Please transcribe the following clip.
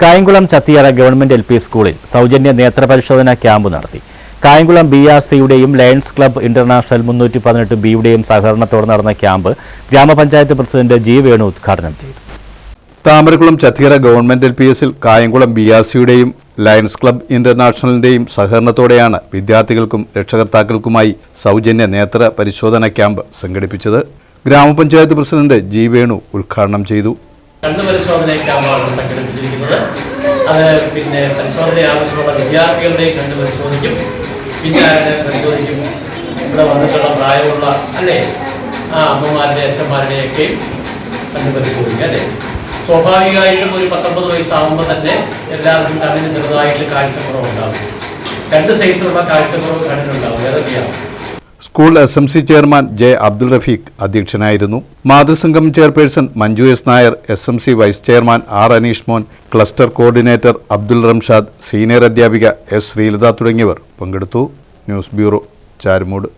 Kayamkulam Chathiyara government L P സ്കൂളിൽ സൗജന്യ നേത്രപരിശോധന ക്യാമ്പ് നടത്തി. കായംകുളം ബി ആർ സിയുടെയും ലയൺസ് ക്ലബ്ബ് ഇന്റർനാഷണൽ മുന്നൂറ്റി പതിനെട്ട് ബിയുടെയും സഹകരണത്തോടെ നടന്ന ക്യാമ്പ് ഗ്രാമപഞ്ചായത്ത് പ്രസിഡന്റ് ജി വേണു ഉദ്ഘാടനം ചെയ്തു. Thamarakkulam Chathiyara government L P എസിൽ കായംകുളം ബി ആർ സിയുടെയും ലയൺസ് ക്ലബ്ബ് ഇന്റർനാഷണലിന്റെയും സഹകരണത്തോടെയാണ് വിദ്യാർത്ഥികൾക്കും രക്ഷകർത്താക്കൾക്കുമായി സൗജന്യ നേത്ര പരിശോധന ക്യാമ്പ് സംഘടിപ്പിച്ചത്. ഗ്രാമപഞ്ചായത്ത് പ്രസിഡന്റ് ജി വേണു ഉദ്ഘാടനം ചെയ്തു. കണ്ണു പരിശോധന ക്യാമ്പാണ് സംഘടിപ്പിച്ചിരിക്കുന്നത്. അത് പിന്നെ പരിശോധന ആവശ്യമുള്ള വിദ്യാർത്ഥികളുടെയും കണ്ണു പരിശോധിക്കും. പിന്നെ പരിശോധിക്കും. ഇവിടെ വന്നിട്ടുള്ള പ്രായമുള്ള അല്ലേ? ആ അമ്മമാരുടെ അച്ഛന്മാരുടെയൊക്കെയും കണ്ണു പരിശോധിക്കും അല്ലേ? സ്വാഭാവികമായിട്ടും ഒരു പത്തൊമ്പത് വയസ്സാകുമ്പോൾ തന്നെ എല്ലാവർക്കും കണ്ണിന് ചെറുതായിട്ട് കാഴ്ചക്കുറവുണ്ടാകും. രണ്ട് സൈസിലുള്ള കാഴ്ചക്കുറവ് കണ്ണിനുണ്ടാകും. ഏതൊക്കെയാണ് school S M C chairman J Abdul Rafeeq അധ്യക്ഷനായിരുന്നു. മാതൃസംഘം chairperson Manju S Nair S M C vice chairman R Aneesh Mon cluster coordinator Abdul Ramshad senior അധ്യാപിക എസ് ശ്രീലത തുടങ്ങിയവർ പങ്കെടുത്തു. News bureau Charummood.